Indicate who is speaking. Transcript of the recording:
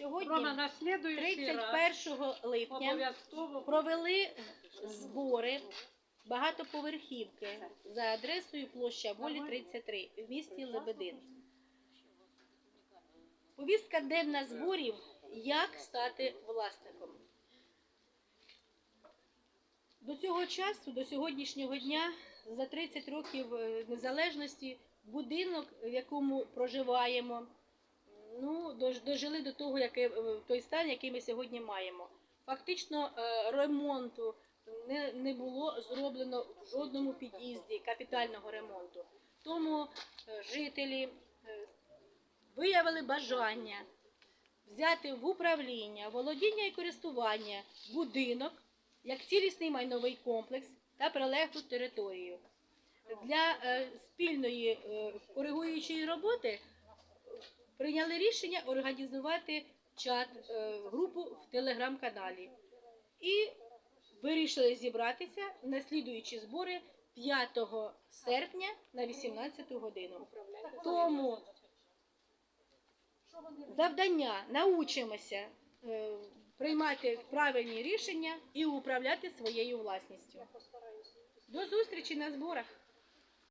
Speaker 1: Сьогодні,
Speaker 2: Рома, на
Speaker 1: 31 липня, провели збори багатоповерхівки за адресою площа Волі 33 в місті Лебедин. Повістка денна зборів як стати власником. До цього часу, до сьогоднішнього дня, за 30 років е, незалежності, будинок, в якому проживаємо, ну, дожили до того, яке, е, той стан, який ми сьогодні маємо. Фактично е, ремонту не, не було зроблено в жодному під'їзді капітального ремонту. Тому е, жителі виявили бажання взяти в управління, володіння і користування будинок як цілісний майновий комплекс та прилеглу територію. Для спільної коригуючої роботи прийняли рішення організувати чат, е, групу в телеграм-каналі. І вирішили зібратися на слідуючі збори 5 серпня на 18 годину. Тому завдання научимося е, приймати правильні рішення і управляти своєю власністю. До зустрічі на зборах.